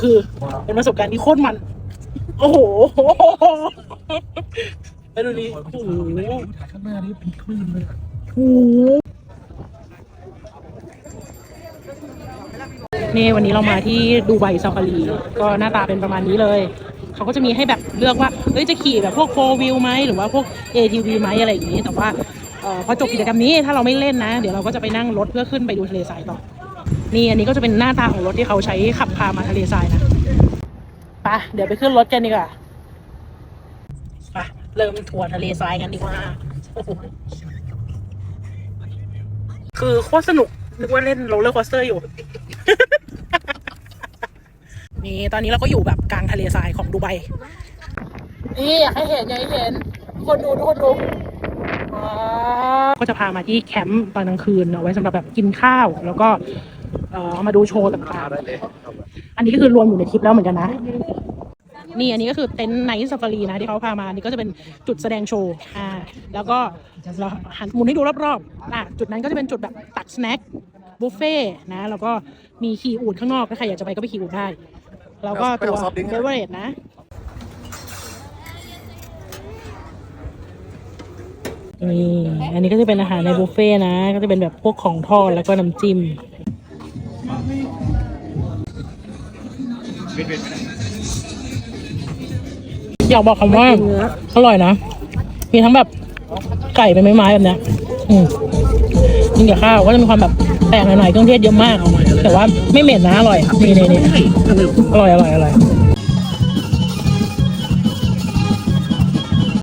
คือเป็นประสบการณ์ที่โคตรมัน โอ้โหไปดูนี่โอ้โหข้างหน้านี่เป็นคลื่นเลยโอะนี่วันนี้เรามาที่ดูไบซาฟารีก็หน้าตาเป็นประมาณนี้เลย เขาก็จะมีให้แบบเลือกว่าเอ้ยจะขี่แบบพวกโฟวิวไหมหรือว่าพวก ATV ไหมอะไรอย่างนี้ แต่ว่าออพอจบกิจกรรมนี้ถ้าเราไม่เล่นนะ เดี๋ยวเราก็จะไปนั่งรถเพื่อขึ้นไปดูทะเลทรายต่อ นี่อันนี้ก็จะเป็นหน้าตาของรถที่เขาใช้ขับพามาทะเลทรายนะปะเดี๋ยวไปขึ้นรถกันดีกว่าไปเริ่มทัวร์ทะเลทรายกันดีกว่าโอ้โหคือโคตรสนุกนึกว่าเล่นโรลเลอร์คอสเตอร์อยู่ นี่ตอนนี้เราก็อยู่แบบกลางทะเลทรายของดูไบนี่อยากให้เห็นอยากให้เห็น คนดูทุกคนดูก็จะพามาที่แคมป์ตอนกลางคืนเอาไว้สำหรับแบบกินข้าวแล้วก็ เอ่อมาดูโชว์ต่างๆ อันนี้ก็คือรวมอยู่ในทริปแล้วเหมือนกันนะ นี่อันนี้ก็คือเต็นท์ไนท์ซาฟารีนะที่เขาพามา นี่ก็จะเป็นจุดแสดงโชว์ อ่า แล้วก็เราหันหมุนให้ดูรอบๆ อะจุดนั้นก็จะเป็นจุดแบบตักสแน็คบุฟเฟ่นะ แล้วก็มีขี่อูดข้างนอกถ้าใครอยากจะไปก็ไปขี่อูดได้ แล้วก็ตัวเบเวอร์เรจนะนี่อันนี้ก็จะเป็นอาหารในบุฟเฟ่ต์นะ ก็จะเป็นแบบพวกของทอดแล้วก็น้ำจิ้ม อยากบอกคำว่า อร่อยนะ มีทั้งแบบไก่เป็นไม้ๆแบบเนี้ย อืมกินกับข้าวก็จะมีความแบบแปลกหน่อยๆเครื่องเทศเยอะมาก แต่ว่าไม่เหม็นนะอร่อย นี่นี่นี่อร่อยอร่อยอร่อย